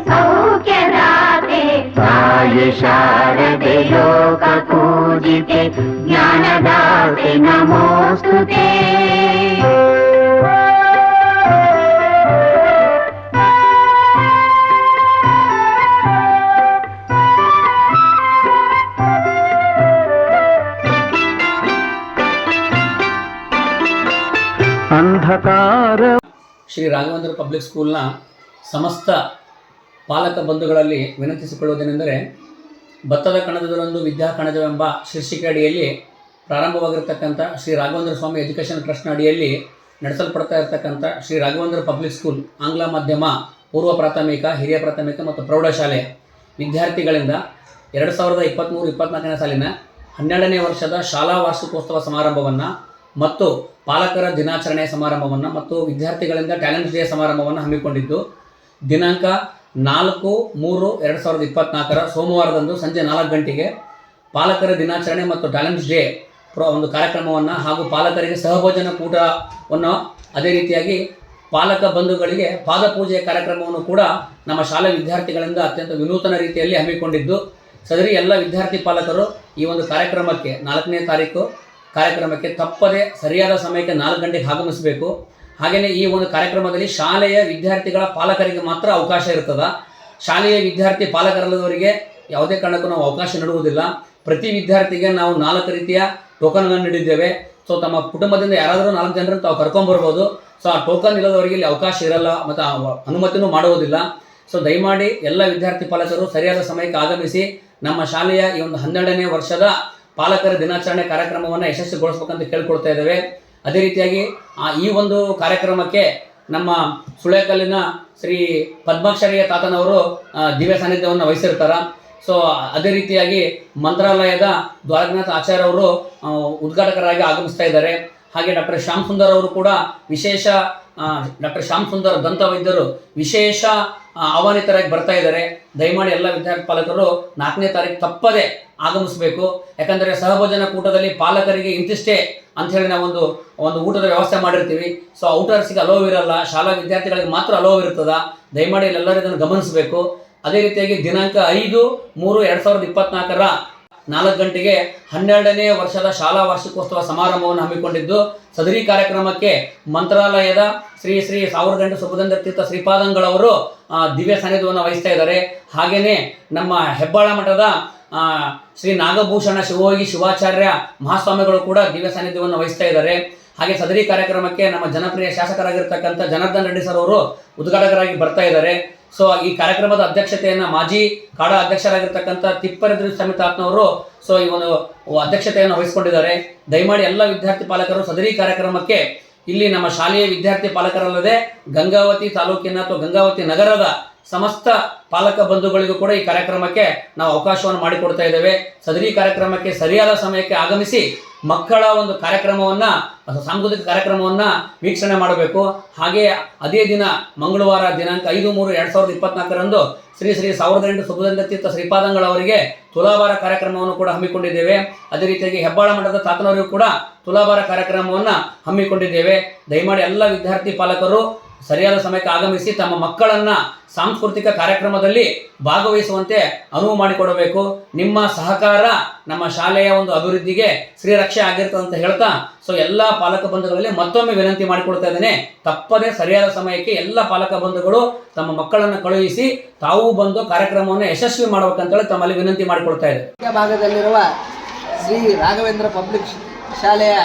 सौख्यदाते। साय शारदे लोकपूजिते। ज्ञानदाते नमोऽस्तु ते। અંધકાર શ્રી રાઘવેન્દ્ર પબ્લિક ಪಾಲಕ ಬಂಧುಗಳಲ್ಲಿ ವಿನಂತಿಸಿಕೊಳ್ಳುವುದೇನೆಂದರೆ ಭತ್ತದ ಕಣಜದಲ್ಲೊಂದು, ವಿದ್ಯಾ ಕಣಜವೆಂಬ ಶೀರ್ಷಿಕೆ ಅಡಿಯಲ್ಲಿ ಪ್ರಾರಂಭವಾಗಿರ್ತಕ್ಕಂಥ ಶ್ರೀ ರಾಘವೇಂದ್ರ ಸ್ವಾಮಿ ಎಜುಕೇಷನ್ ಟ್ರಸ್ಟ್ನ ಅಡಿಯಲ್ಲಿ ನಡೆಸಲ್ಪಡ್ತಾ ಇರತಕ್ಕಂಥ ಶ್ರೀ ರಾಘವೇಂದ್ರ ಪಬ್ಲಿಕ್ ಸ್ಕೂಲ್, ಆಂಗ್ಲ ಮಾಧ್ಯಮ, ಪೂರ್ವ ಪ್ರಾಥಮಿಕ, ಹಿರಿಯ ಪ್ರಾಥಮಿಕ ಮತ್ತು ಪ್ರೌಢಶಾಲೆ ವಿದ್ಯಾರ್ಥಿಗಳಿಂದ ಎರಡು ಸಾವಿರದ ಇಪ್ಪತ್ತ್ಮೂರು ಇಪ್ಪತ್ತ್ನಾಲ್ಕನೇ ಸಾಲಿನ ಹನ್ನೆರಡನೇ ವರ್ಷದ ಶಾಲಾ ವಾರ್ಷಿಕೋತ್ಸವ ಸಮಾರಂಭವನ್ನು ಮತ್ತು ಪಾಲಕರ ದಿನಾಚರಣೆ ಸಮಾರಂಭವನ್ನು ಮತ್ತು ವಿದ್ಯಾರ್ಥಿಗಳಿಂದ ಟ್ಯಾಲೆಂಟ್ ಡೇ ಸಮಾರಂಭವನ್ನು ಹಮ್ಮಿಕೊಂಡಿದ್ದು, ದಿನಾಂಕ ನಾಲ್ಕು, ಮೂರು, ಎರಡು ಸಾವಿರದ ಇಪ್ಪತ್ನಾಲ್ಕರ ಸೋಮವಾರದಂದು ಸಂಜೆ ನಾಲ್ಕು ಗಂಟೆಗೆ ಪಾಲಕರ ದಿನಾಚರಣೆ ಮತ್ತು ಟ್ಯಾಲೆಂಟ್ಸ್ ಡೇ ಪ್ರೋ ಒಂದು ಕಾರ್ಯಕ್ರಮವನ್ನು ಹಾಗೂ ಪಾಲಕರಿಗೆ ಸಹಭೋಜನ ಕೂಟವನ್ನು ಅದೇ ರೀತಿಯಾಗಿ ಪಾಲಕ ಬಂಧುಗಳಿಗೆ ಪಾದಪೂಜೆಯ ಕಾರ್ಯಕ್ರಮವನ್ನು ಕೂಡ ನಮ್ಮ ಶಾಲೆ ವಿದ್ಯಾರ್ಥಿಗಳಿಂದ ಅತ್ಯಂತ ವಿನೂತನ ರೀತಿಯಲ್ಲಿ ಹಮ್ಮಿಕೊಂಡಿದ್ದು, ಸದರಿ ಎಲ್ಲ ವಿದ್ಯಾರ್ಥಿ ಪಾಲಕರು ಈ ಒಂದು ಕಾರ್ಯಕ್ರಮಕ್ಕೆ ನಾಲ್ಕನೇ ತಾರೀಕು ಕಾರ್ಯಕ್ರಮಕ್ಕೆ ತಪ್ಪದೆ ಸರಿಯಾದ ಸಮಯಕ್ಕೆ ನಾಲ್ಕು ಗಂಟೆಗೆ ಆಗಮಿಸಬೇಕು. ಹಾಗೆಯೇ ಈ ಒಂದು ಕಾರ್ಯಕ್ರಮದಲ್ಲಿ ಶಾಲೆಯ ವಿದ್ಯಾರ್ಥಿಗಳ ಪಾಲಕರಿಗೆ ಮಾತ್ರ ಅವಕಾಶ ಇರ್ತದ. ಶಾಲೆಯ ವಿದ್ಯಾರ್ಥಿ ಪಾಲಕರಲ್ಲದವರಿಗೆ ಯಾವುದೇ ಕಾರಣಕ್ಕೂ ನಾವು ಅವಕಾಶ ನೀಡುವುದಿಲ್ಲ. ಪ್ರತಿ ವಿದ್ಯಾರ್ಥಿಗೆ ನಾವು ನಾಲ್ಕು ರೀತಿಯ ಟೋಕನ್ಗಳನ್ನು ನೀಡಿದ್ದೇವೆ. ಸೊ ತಮ್ಮ ಕುಟುಂಬದಿಂದ ಯಾರಾದರೂ ನಾಲ್ಕು ಜನರನ್ನು ತಾವು ಕರ್ಕೊಂಬರ್ಬೋದು ಸೊ ಆ ಟೋಕನ್ ಇಲ್ಲದವರಿಗೆ ಇಲ್ಲಿ ಅವಕಾಶ ಇರಲ್ಲ ಮತ್ತು ಅನುಮತಿನೂ ಮಾಡುವುದಿಲ್ಲ. ಸೊ ದಯಮಾಡಿ ಎಲ್ಲ ವಿದ್ಯಾರ್ಥಿ ಪಾಲಕರು ಸರಿಯಾದ ಸಮಯಕ್ಕೆ ಆಗಮಿಸಿ ನಮ್ಮ ಶಾಲೆಯ ಈ ಒಂದು ಹನ್ನೆರಡನೇ ವರ್ಷದ ಪಾಲಕರ ದಿನಾಚರಣೆ ಕಾರ್ಯಕ್ರಮವನ್ನು ಯಶಸ್ವಿಗೊಳಿಸ್ಬೇಕಂತ ಕೇಳ್ಕೊಳ್ತಾ ಇದ್ದೇವೆ. ಅದೇ ರೀತಿಯಾಗಿ ಈ ಒಂದು ಕಾರ್ಯಕ್ರಮಕ್ಕೆ ನಮ್ಮ ಸುಳೆಕಲ್ಲಿನ ಶ್ರೀ ಪದ್ಮಾಕ್ಷರಿಯ ತಾತನವರು ದಿವ್ಯ ಸಾನ್ನಿಧ್ಯವನ್ನು ವಹಿಸಿರ್ತಾರೆ. ಸೊ ಅದೇ ರೀತಿಯಾಗಿ ಮಂತ್ರಾಲಯದ ದ್ವಾರಕನಾಥ ಆಚಾರ್ಯ ಅವರು ಉದ್ಘಾಟಕರಾಗಿ ಆಗಮಿಸ್ತಾ ಇದ್ದಾರೆ. ಹಾಗೆ ಡಾಕ್ಟರ್ ಶ್ಯಾಮ್ ಸುಂದರ್ ಅವರು ಕೂಡ ವಿಶೇಷ ಡಾಕ್ಟರ್ ಶ್ಯಾಮ್ ಸುಂದರ್ ದಂತ ವೈದ್ಯರು ವಿಶೇಷ ಆಹ್ವಾನಿತರಾಗಿ ಬರ್ತಾ ಇದ್ದಾರೆ. ದಯಮಾಡಿ ಎಲ್ಲ ವಿದ್ಯಾರ್ಥಿ ಪಾಲಕರು ನಾಲ್ಕನೇ ತಾರೀಕು ತಪ್ಪದೆ ಆಗಮಿಸಬೇಕು. ಯಾಕಂದರೆ ಸಹಭೋಜನ ಕೂಟದಲ್ಲಿ ಪಾಲಕರಿಗೆ ಇಂತಿಷ್ಟೇ ಅಂತ ಹೇಳಿ ನಾವೊಂದು ಒಂದು ಊಟದ ವ್ಯವಸ್ಥೆ ಮಾಡಿರ್ತೀವಿ. ಸೊ ಔಟರ್ಸ್ಗೆ ಅಲೋ ಇರಲ್ಲ, ಶಾಲಾ ವಿದ್ಯಾರ್ಥಿಗಳಿಗೆ ಮಾತ್ರ ಅಲೋವ್ ಇರ್ತದ. ದಯಮಾಡಿ ಎಲ್ಲರೂ ಇದನ್ನು ಗಮನಿಸಬೇಕು. ಅದೇ ರೀತಿಯಾಗಿ ದಿನಾಂಕ ಐದು, ಮೂರು, ಎರಡು ಸಾವಿರದ ಇಪ್ಪತ್ನಾಲ್ಕರ ನಾಲ್ಕು ಗಂಟೆಗೆ ಹನ್ನೆರಡನೇ ವರ್ಷದ ಶಾಲಾ ವಾರ್ಷಿಕೋತ್ಸವ ಸಮಾರಂಭವನ್ನು ಹಮ್ಮಿಕೊಂಡಿದ್ದು, ಸದರಿ ಕಾರ್ಯಕ್ರಮಕ್ಕೆ ಮಂತ್ರಾಲಯದ ಶ್ರೀ ಶ್ರೀ ಸಾವಿರದ ಎಂಟು ಸುಬುಧೇಂದ್ರ ತೀರ್ಥ ಶ್ರೀಪಾದಂಗಳವರು ದಿವ್ಯ ಸಾನ್ನಿಧ್ಯವನ್ನು ವಹಿಸ್ತಾ ಇದ್ದಾರೆ. ಹಾಗೆಯೇ ನಮ್ಮ ಹೆಬ್ಬಾಳ ಮಠದ ಶ್ರೀ ನಾಗಭೂಷಣ ಶಿವಯೋಗಿ ಶಿವಾಚಾರ್ಯ ಮಹಾಸ್ವಾಮಿಗಳು ಕೂಡ ದಿವ್ಯ ಸಾನ್ನಿಧ್ಯವನ್ನು ವಹಿಸ್ತಾ ಇದ್ದಾರೆ. ಹಾಗೆ ಸದರಿ ಕಾರ್ಯಕ್ರಮಕ್ಕೆ ನಮ್ಮ ಜನಪ್ರಿಯ ಶಾಸಕರಾಗಿರ್ತಕ್ಕಂಥ ಜನಾರ್ದನ್ ರೆಡ್ಡಿ ಸರ್ ಅವರು ಉದ್ಘಾಟಕರಾಗಿ ಬರ್ತಾ ಇದ್ದಾರೆ. ಸೊ ಈ ಕಾರ್ಯಕ್ರಮದ ಅಧ್ಯಕ್ಷತೆಯನ್ನು ಮಾಜಿ ಕಾಡ ಅಧ್ಯಕ್ಷರಾಗಿರ್ತಕ್ಕಂಥ ತಿಪ್ಪರದ್ರಿ ಸಮಿತಾತ್ನವರು ಸೊ ಈ ಒಂದು ಅಧ್ಯಕ್ಷತೆಯನ್ನು ವಹಿಸಿಕೊಂಡಿದ್ದಾರೆ. ದಯಮಾಡಿ ಎಲ್ಲ ವಿದ್ಯಾರ್ಥಿ ಪಾಲಕರು ಸದರಿ ಕಾರ್ಯಕ್ರಮಕ್ಕೆ ಇಲ್ಲಿ ನಮ್ಮ ಶಾಲೆಯ ವಿದ್ಯಾರ್ಥಿ ಪಾಲಕರಲ್ಲದೆ ಗಂಗಾವತಿ ತಾಲೂಕಿನ ಅಥವಾ ಗಂಗಾವತಿ ನಗರದ ಸಮಸ್ತ ಪಾಲಕ ಬಂಧುಗಳಿಗೂ ಕೂಡ ಈ ಕಾರ್ಯಕ್ರಮಕ್ಕೆ ನಾವು ಅವಕಾಶವನ್ನು ಮಾಡಿಕೊಡ್ತಾ ಇದ್ದೇವೆ. ಸದರಿ ಕಾರ್ಯಕ್ರಮಕ್ಕೆ ಸರಿಯಾದ ಸಮಯಕ್ಕೆ ಆಗಮಿಸಿ ಮಕ್ಕಳ ಒಂದು ಕಾರ್ಯಕ್ರಮವನ್ನ ಸಾಂಸ್ಕೃತಿಕ ಕಾರ್ಯಕ್ರಮವನ್ನ ವೀಕ್ಷಣೆ ಮಾಡಬೇಕು. ಹಾಗೆ ಅದೇ ದಿನ ಮಂಗಳವಾರ ದಿನಾಂಕ ಐದು ಮೂರು ಎರಡು ಸಾವಿರದ ಇಪ್ಪತ್ನಾಲ್ಕರಂದು ಶ್ರೀ ಶ್ರೀ ಸಾವಿರದ ಎಂಟು ಸುಬುಧಂದ ತೀರ್ಥ ಶ್ರೀಪಾದಂಗಳವರಿಗೆ ತುಲಾಭಾರ ಕಾರ್ಯಕ್ರಮವನ್ನು ಕೂಡ ಹಮ್ಮಿಕೊಂಡಿದ್ದೇವೆ. ಅದೇ ರೀತಿಯಾಗಿ ಹೆಬ್ಬಾಳ ಮಠದ ತಾತನವರಿಗೂ ಕೂಡ ತುಲಾಭಾರ ಕಾರ್ಯಕ್ರಮವನ್ನು ಹಮ್ಮಿಕೊಂಡಿದ್ದೇವೆ. ದಯಮಾಡಿ ಎಲ್ಲ ವಿದ್ಯಾರ್ಥಿ ಪಾಲಕರು ಸರಿಯಾದ ಸಮಯಕ್ಕೆ ಆಗಮಿಸಿ ತಮ್ಮ ಮಕ್ಕಳನ್ನ ಸಾಂಸ್ಕೃತಿಕ ಕಾರ್ಯಕ್ರಮದಲ್ಲಿ ಭಾಗವಹಿಸುವಂತೆ ಅನುವು ಮಾಡಿಕೊಡಬೇಕು. ನಿಮ್ಮ ಸಹಕಾರ ನಮ್ಮ ಶಾಲೆಯ ಒಂದು ಅಭಿವೃದ್ಧಿಗೆ ಶ್ರೀರಕ್ಷೆ ಆಗಿರ್ತದೆ ಅಂತ ಹೇಳ್ತಾ ಸೊ ಎಲ್ಲ ಪಾಲಕ ಬಂಧುಗಳಲ್ಲಿ ಮತ್ತೊಮ್ಮೆ ವಿನಂತಿ ಮಾಡಿಕೊಡ್ತಾ ಇದ್ದೇನೆ. ತಪ್ಪದೇ ಸರಿಯಾದ ಸಮಯಕ್ಕೆ ಎಲ್ಲ ಪಾಲಕ ಬಂಧುಗಳು ತಮ್ಮ ಮಕ್ಕಳನ್ನು ಕಳುಹಿಸಿ ತಾವು ಬಂದು ಕಾರ್ಯಕ್ರಮವನ್ನು ಯಶಸ್ವಿ ಮಾಡ್ಬೇಕಂತೇಳಿ ತಮ್ಮಲ್ಲಿ ವಿನಂತಿ ಮಾಡಿಕೊಡ್ತಾ ಇದೆ ಭಾಗದಲ್ಲಿರುವ ಶ್ರೀ ರಾಘವೇಂದ್ರ ಪಬ್ಲಿಕ್ ಶಾಲೆಯ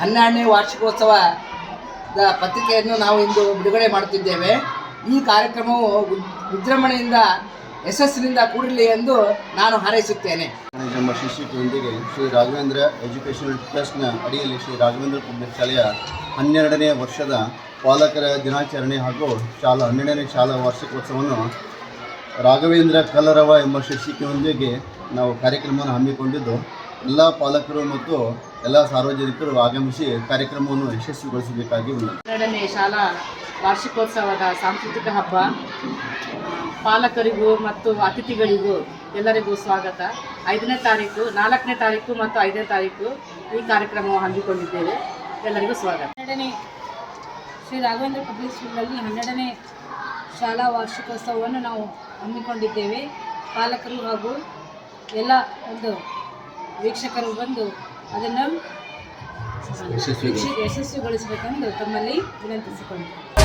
ಹನ್ನೆರಡನೇ ವಾರ್ಷಿಕೋತ್ಸವದ ಪತ್ರಿಕೆಯನ್ನು ನಾವು ಇಂದು ಬಿಡುಗಡೆ ಮಾಡುತ್ತಿದ್ದೇವೆ. ಈ ಕಾರ್ಯಕ್ರಮವು ವಿಜೃಂಭಣೆಯಿಂದ ಯಶಸ್ಸಿನಿಂದ ಕೂಡಲಿ ಎಂದು ನಾನು ಹಾರೈಸುತ್ತೇನೆ. ನಮ್ಮ ಶೀರ್ಷಿಕೆಯೊಂದಿಗೆ ಶ್ರೀ ರಾಘವೇಂದ್ರ ಎಜುಕೇಷನಲ್ ಟ್ರಸ್ಟ್ನ ಅಡಿಯಲ್ಲಿ ಶ್ರೀ ರಾಘವೇಂದ್ರ ಪಬ್ಲಿಕ್ ಶಾಲೆಯ ಹನ್ನೆರಡನೇ ವರ್ಷದ ಪಾಲಕರ ದಿನಾಚರಣೆ ಹಾಗೂ ಶಾಲಾ, ಹನ್ನೆರಡನೇ ಶಾಲಾ ವಾರ್ಷಿಕೋತ್ಸವವನ್ನು ರಾಘವೇಂದ್ರ ಕಲರವ ಎಂಬ ಶೀರ್ಷಿಕೆಯೊಂದಿಗೆ ನಾವು ಕಾರ್ಯಕ್ರಮವನ್ನು ಹಮ್ಮಿಕೊಂಡಿದ್ದು, ಎಲ್ಲ ಪಾಲಕರು ಮತ್ತು ಎಲ್ಲ ಸಾರ್ವಜನಿಕರು ಆಗಮಿಸಿ ಕಾರ್ಯಕ್ರಮವನ್ನು ಯಶಸ್ವಿಗೊಳಿಸಬೇಕಾಗಿ ವಿನಂತಿ ಹನ್ನೆರಡನೇ ಶಾಲಾ ವಾರ್ಷಿಕೋತ್ಸವದ ಸಾಂಸ್ಕೃತಿಕ ಹಬ್ಬ. ಪಾಲಕರಿಗೂ ಮತ್ತು ಅತಿಥಿಗಳಿಗೂ ಎಲ್ಲರಿಗೂ ಸ್ವಾಗತ. ಐದನೇ ತಾರೀಕು ನಾಲ್ಕನೇ ತಾರೀಕು ಮತ್ತು ಐದನೇ ತಾರೀಕು ಈ ಕಾರ್ಯಕ್ರಮವನ್ನು ಹಮ್ಮಿಕೊಂಡಿದ್ದೇವೆ. ಎಲ್ಲರಿಗೂ ಸ್ವಾಗತ. ಹನ್ನೆರಡನೇ ಶ್ರೀ ರಾಘವೇಂದ್ರ ಪಬ್ಲಿಕ್ ಸ್ಕೂಲಲ್ಲಿ ಹನ್ನೆರಡನೇ ಶಾಲಾ ವಾರ್ಷಿಕೋತ್ಸವವನ್ನು ನಾವು ಹಮ್ಮಿಕೊಂಡಿದ್ದೇವೆ. ಪಾಲಕರು ಹಾಗೂ ಎಲ್ಲ ಒಂದು ವೀಕ್ಷಕರು ಬಂದು ಅದನ್ನು ಯಶಸ್ವಿಗೊಳಿಸಬೇಕೆಂದು ತಮ್ಮಲ್ಲಿ ವಿನಂತಿಸಿಕೊಂಡಿದ್ದೇವೆ